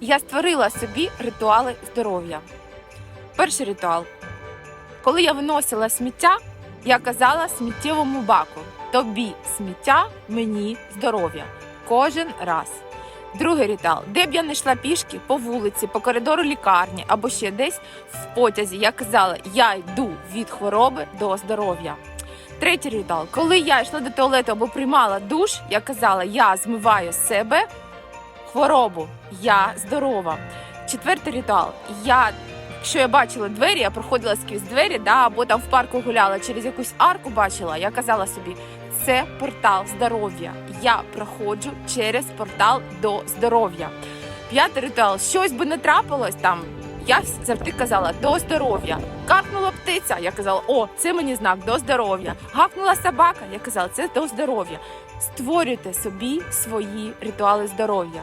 Я створила собі ритуали здоров'я. Перший ритуал. Коли я виносила сміття, я казала сміттєвому баку: тобі сміття, мені здоров'я. Кожен раз. Другий ритуал. Де б я не йшла пішки по вулиці, по коридору лікарні або ще десь в потязі, я казала, я йду від хвороби до здоров'я. Третій ритуал. Коли я йшла до туалету або приймала душ, я казала, я змиваю себе хворобу, я здорова. Четвертий ритуал. Я, якщо я бачила двері, я проходила скрізь двері, да, або там в парку гуляла через якусь арку бачила, я казала собі, це портал здоров'я. Я проходжу через портал до здоров'я. П'ятий ритуал. Щось би не трапилось там. Я завжди казала до здоров'я. Каркнула птиця, я казала, о, це мені знак до здоров'я. Гакнула собака, я казала, це до здоров'я. Створюйте собі свої ритуали здоров'я.